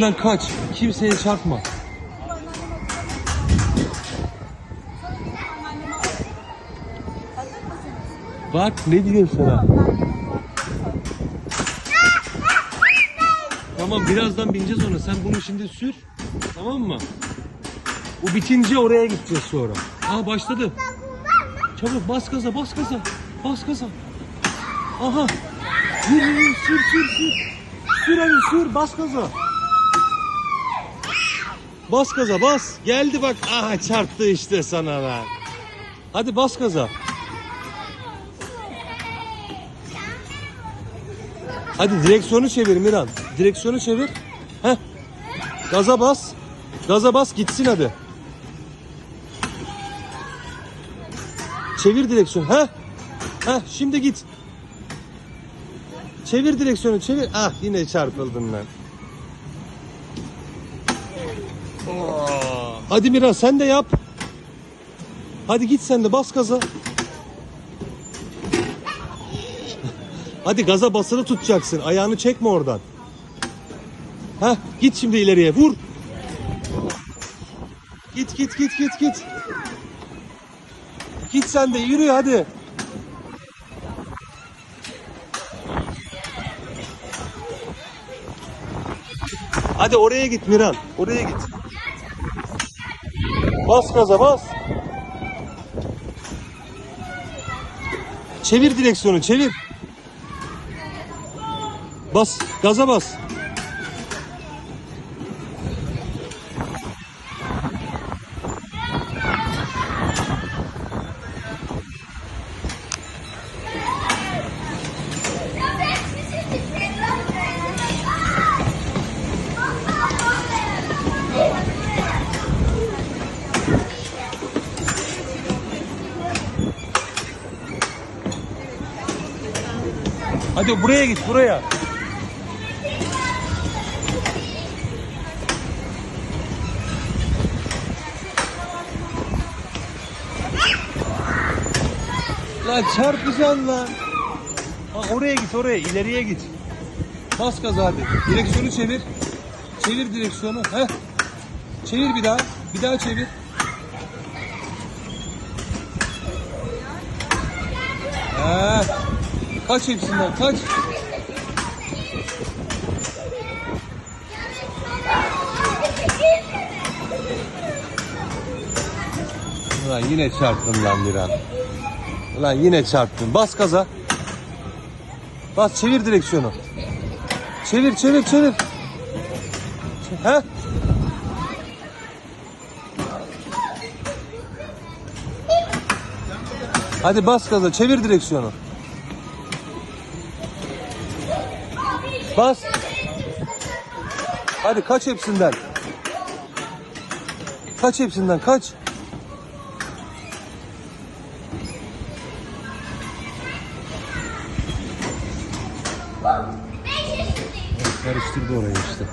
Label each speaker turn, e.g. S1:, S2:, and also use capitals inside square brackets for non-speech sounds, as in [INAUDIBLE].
S1: hepsinden kaç. Kimseye çarpma. Bak ne diyeyim sana. Tamam birazdan bineceğiz ona. Sen bunu şimdi sür. Tamam mı? Bu bitince oraya gideceğiz sonra. Aa başladı. Çabuk bas gaza bas gaza. Bas gaza. Aha. Yürü yürü sür sür sür. Sür hadi sür bas gaza. Bas gaza bas. Geldi bak. Aha çarptı işte sana lan. Hadi bas gaza. Hadi direksiyonu çevir Miran. Direksiyonu çevir. Heh. Gaza bas. Gaza bas gitsin hadi. Çevir direksiyonu. Heh. Heh şimdi git. Çevir direksiyonu çevir. Ah yine çarpıldın lan. Aa, Hadi Miran sen de yap. Hadi git sen de bas gaza. [LAUGHS] Hadi gaza basılı tutacaksın. Ayağını çekme oradan. Heh, git şimdi ileriye vur. Git git git git git. Git sen de yürü hadi. Hadi oraya git Miran. Oraya git. Bas gaza bas. Çevir direksiyonu çevir. Bas gaza bas. Hadi buraya git buraya. Lan çarpacaksın lan. Ha, oraya git oraya ileriye git. Bas gaza hadi. Direksiyonu çevir. Çevir direksiyonu. Heh. Çevir bir daha. Bir daha çevir. Ha. Kaç hepsinden kaç. Ulan yine çarptın lan bir an. Ulan yine çarptın. Bas gaza. Bas çevir direksiyonu. Çevir çevir çevir. He? Hadi bas gaza çevir direksiyonu. Bas. Hadi kaç hepsinden. Kaç hepsinden kaç. Karıştırdı orayı işte.